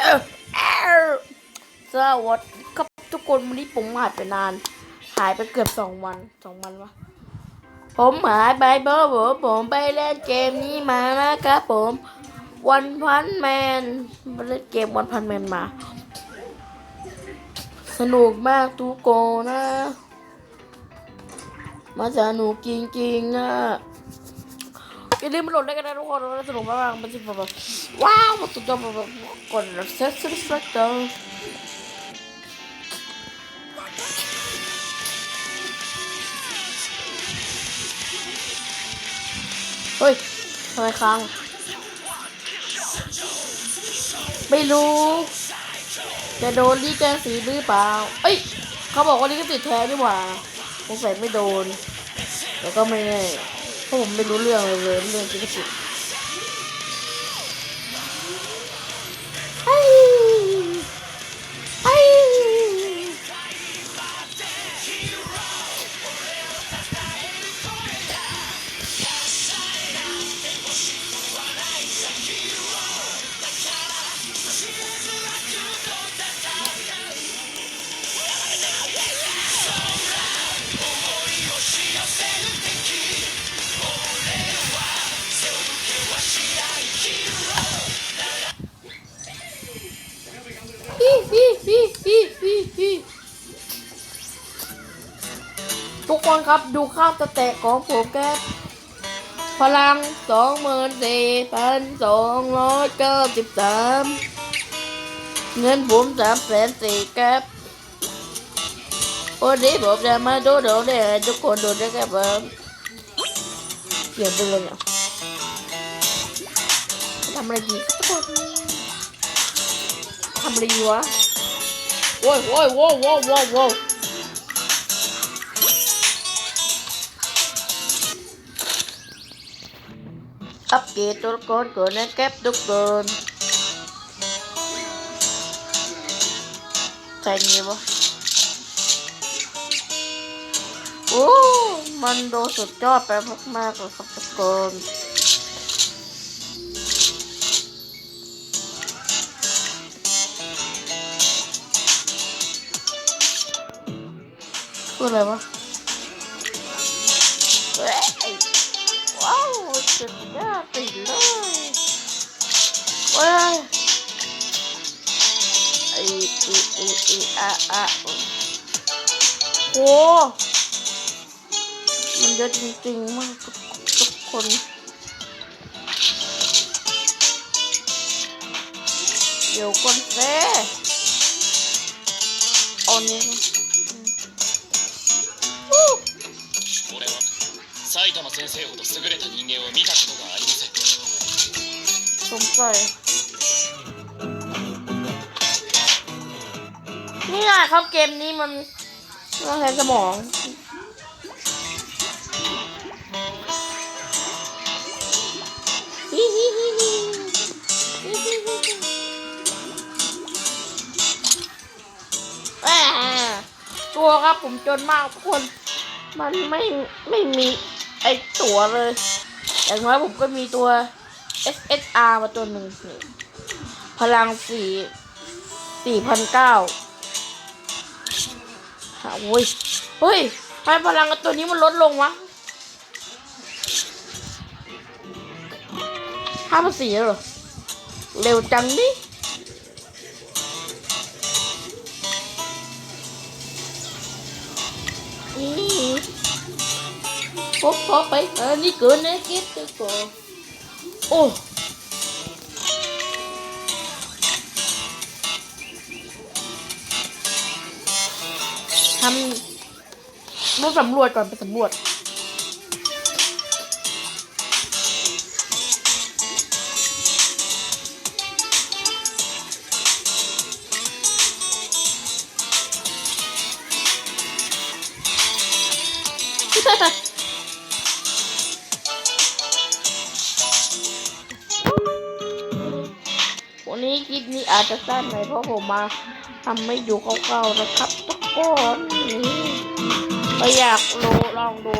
เออเออสวัสดีครับทุกคนวันนี้ผมหายไปนาน หายไปเกือบสองวันสองวันวะผมหายไปเพราะผมผมไปเล่นเกมนี้มานะครับผมวันพันแมนเล่นเกมวันพันแมนมา สนุกมากทุกคนนะ มาสนุกจริงๆนะ อย่าลืมมาโหลดได้กันนะทุกคนมันสนุกมากมันจะแบบว้าวมันสุดยอดแบบกดเซ็ตเซ็ตเซ็ตเด้อเฮ้ยทำไมค้างไม่รู้ จะโดนลิขสิทธิ์หรือเปล่า เอ้ย เขาบอกว่าลิขสิทธิ์แท้นี่หว่าสงสัยไม่โดนแต่ก็ไม่แน่ เพราะผมไม่รู้เรื่องเลยเลยเรื่องลิขสิทธิ์ ทุกคนครับดูข้าวสแต็กของผมแก๊ปพลังสองหมื่นสี่พันสองร้อยเก้าสิบสามเงินผมสามแสนสี่แก๊ปวันนี้ผมจะมาดูดูเนี่ยทุกคนดูด้วยกันผมเขียนไปเลยเนี่ยทำอะไรดีทุกคนทำอะไรวะโว้ยโว้ยโว้ยโว้ยโว้ย นใช่งี้วะโอ้มันดูสุดยอดไปมากๆเลยครับทุกคนพูดอะไรวะ สุดยอดไปเลยว้ยไอ้ไอ้ไอ้ไอ้อะอะโหมันเยอะจริงๆมากทุกคนเดี๋ยวก่อนเซ่เอานี้ 先生ほど優れた人間を見たことがありませんสงสัยนี่แหครับเกมนี้มันต้องใช้สมองตัวครับผมจนมากทุกคน มันไม่ไม่มี ไอตัวเลยอย่างน้อยผมก็มีตัว SSR มาตัวหนึ่งพลังสี่สี่พันเก้าโอ้ย เฮ้ยทำไมพลังตัวนี้มันลดลงวะห้าพันสี่เหรอ เร็วจังนี่นี่ พบพอไปเออนี่เกินนะคิดตัวก่อนโอ้ทำรูปสำรวจก่อนไปสำรวจ นี้าจจะสั้นหนเพราะผมมาทำไม่อยู่เก่าๆนะครับทุกคนนี่ก็อยากรู้ลองดู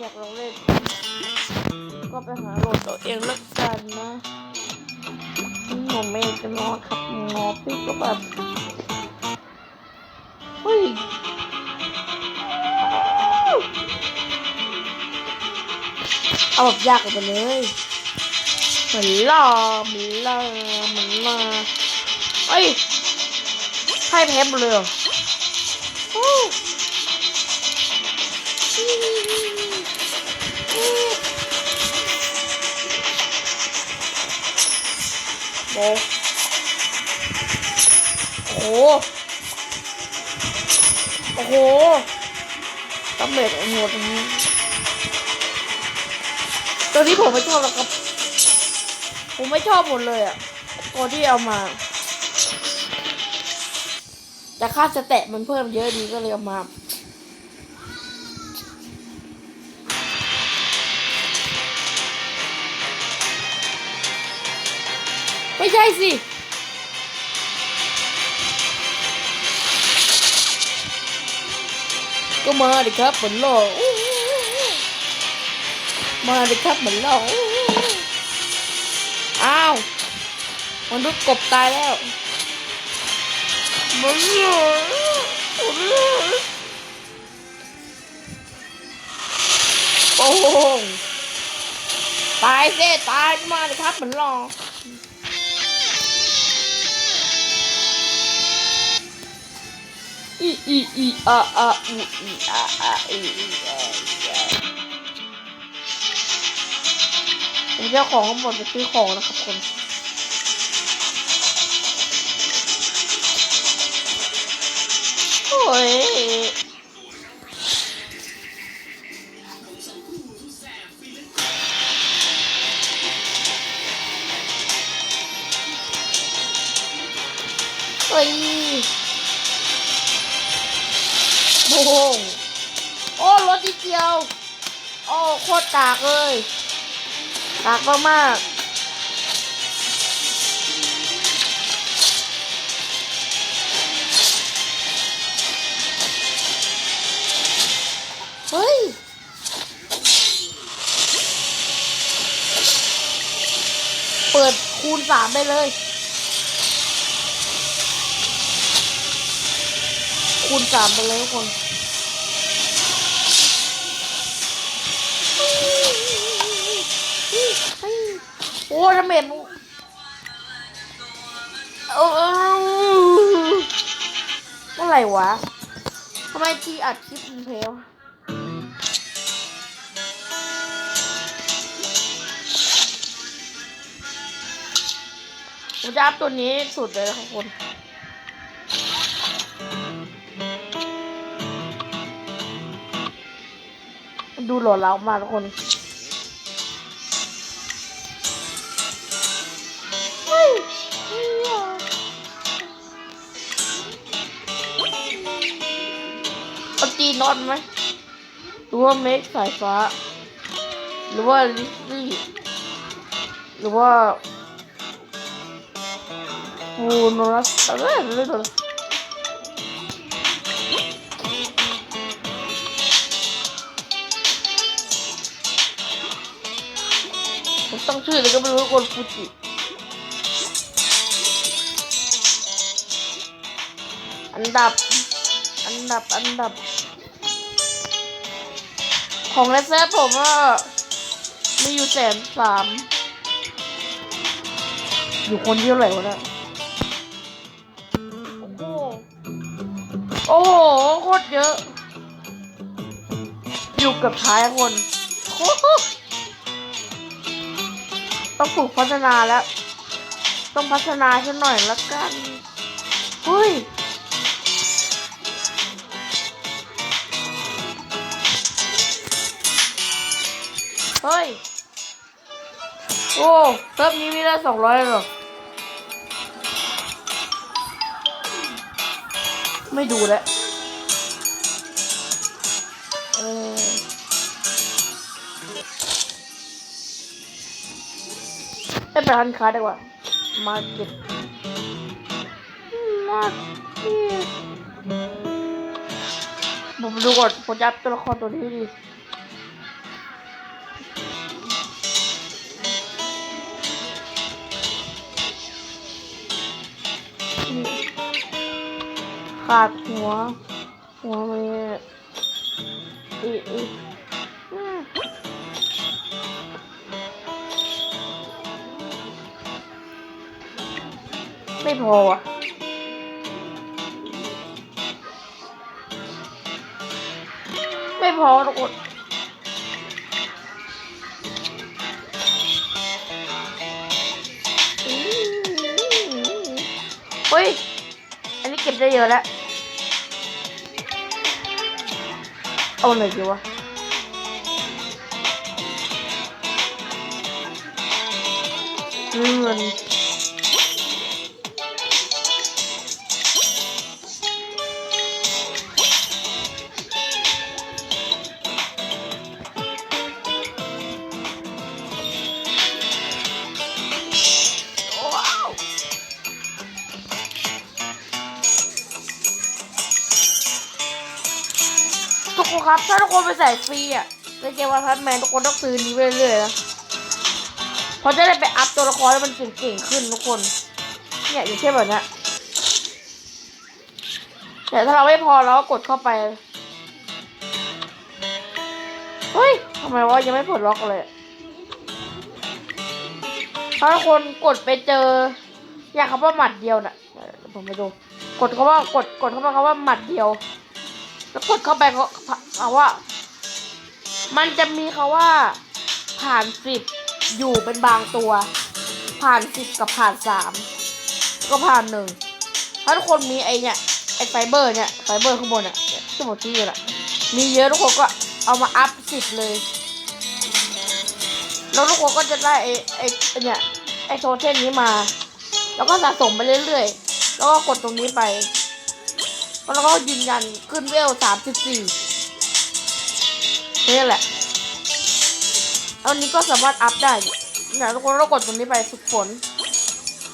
อยากลองเล่น ก็ไปหาโหลดตัวเองแล้วกันนะผมไม่จะนอนครับงอพี่ก็แบบเฮ้ยเอาแบบยากออกไปเลยเหมือนล่อเหมือนล่อเหมือนล่อ เอ้ยให้แพ้หมดเลยเหรอโอ้โอ้โห โอ้โหตำเบ็ดหมดนี้ตัวนี้ผมไม่ชอบแล้วครับ ผมไม่ชอบหมดเลยอะ ตัวที่เอามา แต่ค่าสแตะมันเพิ่มเยอะดีก็เลยเอามาไม่ใช่สิ ก็มาดิครับเหมือนหลออู้มาดิครับเหมือนหล่ออู้อ้าว มนุษย์กบตายแล้ว โอ้โตายเสีตายมาดิครับเหมือนหล่ออีอีอีอาอาอูอีอาอาอีอีอาอาผมจะเอาของทั้งหมดไปซื้อของนะครับคน ยเฮ้ยโอ้โหโอ้รถนิดเดียว โอ้โคตรกากเลยกากมากๆ คูณสามไปเลย คูณสามไปเลยทุกคนโอ้ทำไมมันเออเมื่อไหร่วะทำไมทีอัดคลิปมันเพลว ผมจะอัพตัวนี้สุดเลยนะครับคุณดูหล่อเหลามากทุกคนเออาจีนอนไหมหรือว่าเมกสายฟ้า หรือว่าลิซี่หรือว่า ฟูโนรัสอะไรอะไรอะไรผมต้งชื่อเลยก็ไม่รู้คนฟูจิอันดับ อันดับ อันดับ ของเลเซอร์ผมว่ามีอยู่แสนสาม อยู่คนเดียวเลยวะเนี่ย โอ้โหโคตรเยอะ อยู่เกับท้ายคนโอ้โหต้องฝึกพัฒนาแล้ว ต้องพัฒนาขึ้นหน่อยละกันเฮ้ยเฮ้ย โอ้เซิร์ฟนี้มีได้สองร้อยหรอ ไม่ดูแล้วเออไปร้านค้าดีกว่า มาเก็ตมาเก็ตผมดูก่อนผมจะอัพตัวละครตัวนี้ดี ขาดหัว หัวมันอีอีไม่พออะไม่พอทุกคนเฮ้ย อันนี้เก็บได้เยอะแล้ว เอา ครับถ้าทุกคนไปใส่ฟรีอะในเกมวันพัทแมนทุกคนต้องซื้อนี้ไปเรื่อยๆนะเพราะจะได้ไปอัพตัวละครให้วมันเก่งๆขึ้นทุกคน เนี่ยอย่างเช่นแบบเนี้ยแต่ถ้าเราไม่พอเราก็กดเข้าไป เฮ้ยทำไมวะยังไม่ปลดล็อกเลย ถ้าทุกคนกดไปเจอ อยากคำว่าหมัดเดียวน่ะผมไปดู กดคำว่ากดกดเข้าไปคำว่าหมัดเดียว แล้วกดเข้าไปเขาเขาว่า มันจะมีคาว่า ผ่านสิบอยู่เป็นบางตัว ผ่านสิบกับผ่านสามก็ผ่านหนึ่งถ้าทุกคนมีไอเนี่ยไอไฟเบอร์เนี่ยไฟเบอร์ข้างบนเนี่ยที่หมดที่แหละมีเยอะทุกคนก็เอามาอัพสิบเลยแล้วทุกคนก็จะได้ไอไอเนี่ยไอโทเทนนี้มา แล้วก็สะสมไปเรื่อยๆ แล้วก็กดตรงนี้ไป แล้วก็ยืนยันขึ้นเวลสามสิบสี่นี่แหละอันนี้ก็สามารถอัพได้เนี่ยทุกคนเรากดตรงนี้ไปฝึกฝน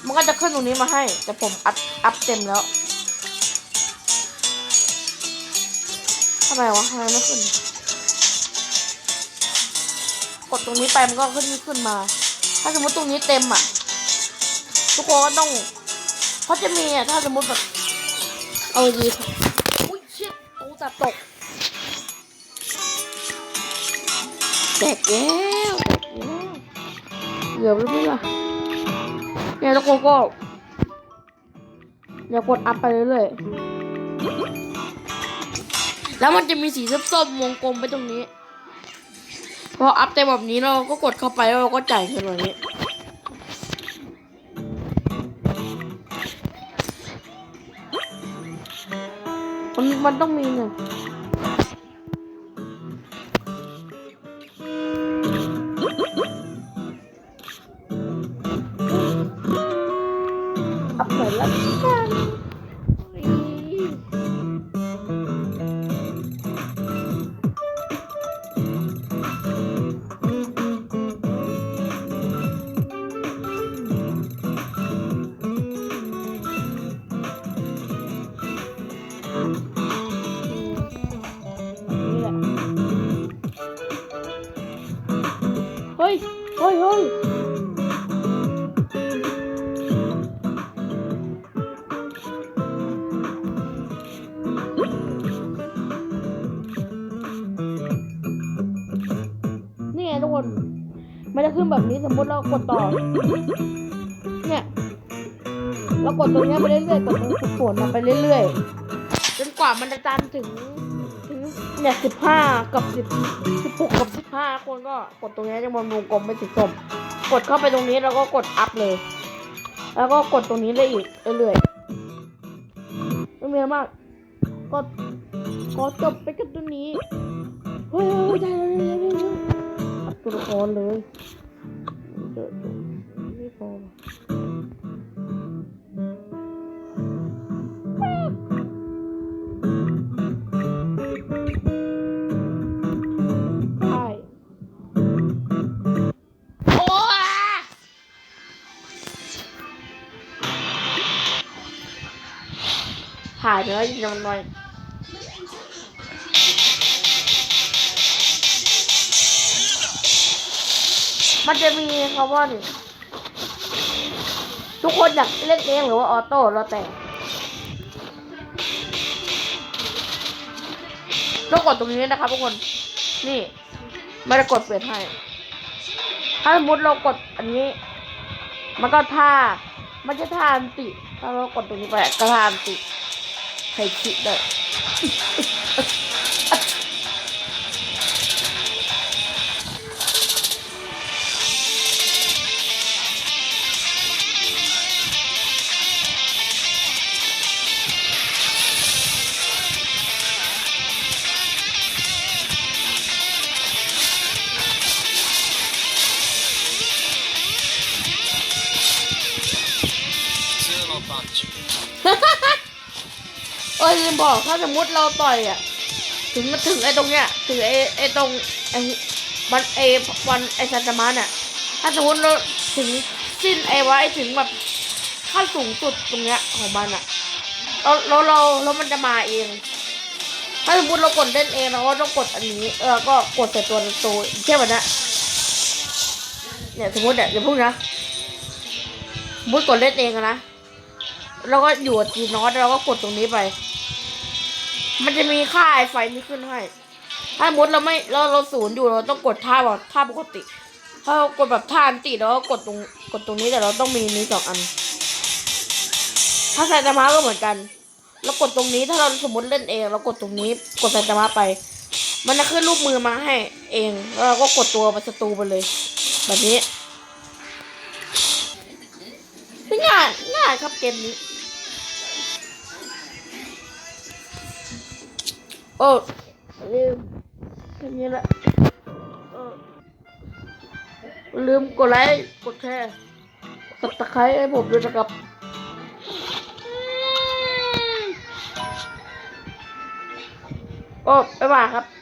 มันก็จะขึ้นตรงนี้มาให้ แต่ผมอัพอัพเต็มแล้วทำไมวะทำไมไม่ขึ้น กดตรงนี้ไปมันก็ขึ้นขึ้นมา ถ้าสมมติตรงนี้เต็มอะ ทุกคนก็ต้องเขาจะมีอะถ้าสมมติแบบ เอาดีอุ้ยชิดตูจับตกแตกแล้วแตกแล้วเหลือไปไหมล่ะเนี่ยทุกคนก็อย่ากดอัพไปเรื่อยๆ แล้วมันจะมีสีส้มๆวงกลมไปตรงนี้ พออัพเต็มแบบนี้เราก็กดเข้าไปแล้วเราก็จ่ายเงินแบบนี้ มันต้องมีหนึ่ง มันจะขึ้นแบบนี้สมมติเรากดต่อ เนี่ยเรากดตรงนี้ไปเรื่อยๆกดตรงฝึกฝนมาไปเรื่อยๆจนกว่ามันจะตันถึงถึงเนี่ยสิบห้ากับสิบสิบหกกับสิบห้าคนก็กดตรงนี้จะมนวงกลมเป็นสีส้มกดเข้าไปตรงนี้แล้วก็กดอัพเลย แล้วก็กดตรงนี้ได้อีกเรื่อยๆไม่มีอมากก็ขอจบไปกับตัวนี้เฮ้ยได้เลยได้เลยได้เลยอัพ ตัวละครเลยเดี๋ยวๆไม่พอว่ะได้โอ้ยหายไปแล้วยังมันหน่อย มันจะมีคำว่าหนึ่งทุกคนอยากเล่นเองหรือว่าออโต้แล้วแต่ต้องกดตรงนี้นะครับทุกคน นี่ไม่ได้กดเปลี่ยนให้ ถ้าสมมติเรากดอันนี้ มันก็ท่า มันจะท่าอันติ ถ้าเรากดตรงนี้ไปก็ท่าอันติใครคิดได้ ลืมบอกถ้าสมมติเราต่อยอะ ถึงมาถึงไอ้ตรงเนี้ยถึงไอ้ไอ้ตรงไอ้วันไอ้วันไอ้ซันตามาน่ะถ้าสมมติเราถึงสิ้นไอ้ไว้ถึงแบบขั้นสูงสุดตรงเนี้ยของมันอะเราเราเราแล้วมันจะมาเอง ถ้าสมมติเรากดเล่นเองเราก็ต้องกดอันนี้เออก็กดใส่ตัวตัวแค่แบบนั้นเนี่ยสมมติเนี่ยอย่าพูดนะสมมติกดเล่นเองอะนะเราก็อยู่กับจีนอตเราก็กดตรงนี้ไป มันจะมีค่าไอไฟนี้ขึ้นให้ ถ้าสมมติเราไม่เราเราศูนย์อยู่เราต้องกดท่าแบบท่าปกติ ถ้าเรากดแบบท่าอันติเราก็กดตรงกดตรงนี้แต่เราต้องมีนี้สองอัน ถ้าไซตามะก็เหมือนกัน เรากดตรงนี้ถ้าเราสมมติเล่นเอง เรากดตรงนี้กดไซตามะไป มันจะขึ้นรูปมือมาให้เองแล้วเราก็กดตัวไปศัตรูไปเลย แบบนี้ง่ายง่ายครับเกมนี้ อ้ลืมแค่นี้ละเออลืมกดไลค์กดแชร์กดตะไคร้ให้ผมด้วยนะครับโอ้บ๊ายบายครับ